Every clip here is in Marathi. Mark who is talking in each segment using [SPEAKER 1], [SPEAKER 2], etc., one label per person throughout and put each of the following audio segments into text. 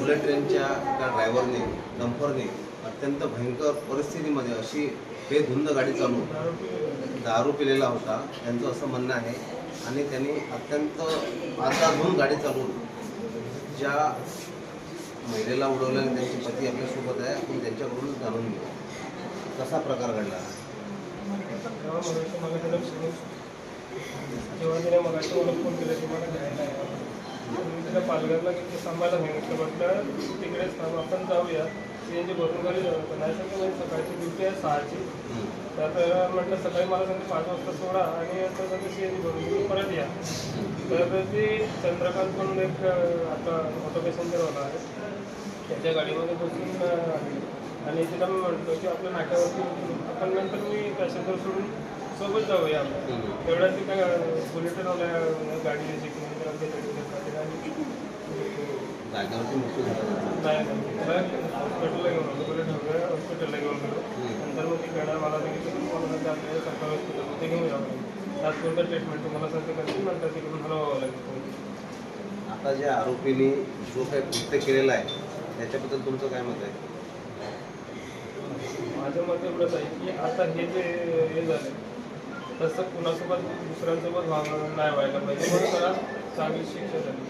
[SPEAKER 1] बुलेट ट्रेनच्या त्या ड्रायव्हरने डम्परने अत्यंत भयंकर परिस्थितीमध्ये अशी बेधुंद गाडी चालवून दारू पिलेला होता. त्यांचं असं म्हणणं आहे. आणि त्यांनी अत्यंत आताधून गाडी चालवून ज्या महिलेला उडवल्याने त्यांचे पती आपल्यासोबत आहे आपण त्यांच्याकडून जाणून घेऊ. कसा प्रकार घडला?
[SPEAKER 2] जेव्हा तिने मला फोन केला मी तिला पालघरला की सांभायला सांगितलं म्हटलं तू तिकडेच थांब आपण जाऊया एन जी भरून घरी जाऊ तर नाही सांगितलं माझी सकाळची ड्युटी आहे सहाची. तर म्हटलं सकाळी मला सांगते पाच वाजता सोडा आणि आता सांगते सी एन जी भरून तुम्ही परत या तर ती चंद्रकांत म्हणून एक आता ऑटो पॅसेंजरवाला आहे त्याच्या गाडीमध्ये बसून आली. आणि तिला मी म्हणतो की आपल्या नाक्यावरती उतरू. आपण नंतर मी पॅसेंजर सोडून सोबत जाऊया आपण
[SPEAKER 1] हम्म.
[SPEAKER 2] तेवढ्यात ती काय बुलेट गाडी शिकून त्याला ते गाडी घेतला. आणि
[SPEAKER 1] मृत्यू झाला.
[SPEAKER 2] हॉस्पिटलला घेऊन आलो. हॉस्पिटलला घेऊन गेलो. नंतर मग मला सांगितलं की तुम्हाला नंतर आपल्याला सरकारी हॉस्पिटलमध्ये घेऊन जावं तात्पुरतं ट्रीटमेंट तुम्हाला सांगते करतील नंतर तिकडून हलवावं लागेल
[SPEAKER 1] आता ज्या आरोपीने जो काही कृत्य केलेलं आहे त्याच्याबद्दल तुमचं काय मत आहे?
[SPEAKER 2] माझं मत एवढंच आहे की आता हे जे हे झालं तसं कुणासोबत दुसऱ्यांसोबत व्हावं नाही व्हायला पाहिजे. म्हणून चांगली शिक्षा झाली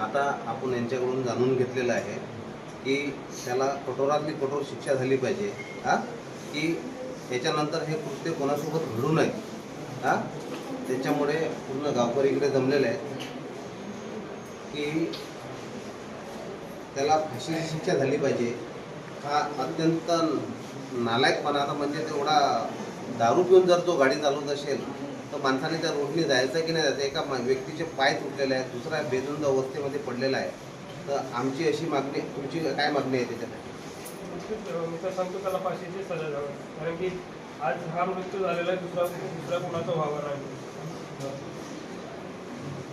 [SPEAKER 1] आता आपण यांच्याकडून जाणून घेतलेलं आहे की त्याला कठोरातली कठोर शिक्षा झाली पाहिजे हा? की याच्यानंतर हे कृत्य कोणासोबत घडू नये हा? त्याच्यामुळे पूर्ण गावकरी इकडे जमलेले आहेत की त्याला फाशीची शिक्षा झाली पाहिजे. हा अत्यंत नालायकपणा आता म्हणजे तेवढा दारू पिऊन जर तो गाडी चालवत असेल तर माणसाने त्या रोडनी जायचं की नाही जायचं एका व्यक्तीचे पाय तुटलेले आहेत दुसरा बेधुंद अवस्थेमध्ये पडलेला आहे. तर आमची अशी मागणी तुमची काय मागणी आहे त्याच्यासाठी
[SPEAKER 2] मी तर सांगतो त्याला फाशीची सजा कारण की आज हा मृत्यू झालेला आहे दुसरा दुसऱ्या कुणाचा व्हावा नाही.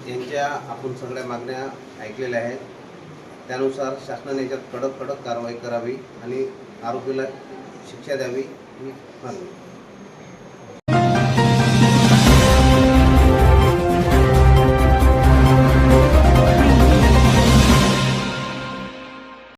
[SPEAKER 1] यांच्या आपण सगळ्या मागण्या ऐकलेल्या आहेत. त्यानुसार शासनाने याच्यात कडक कडक कारवाई करावी आणि आरोपीला शिक्षा द्यावी ही मागणी.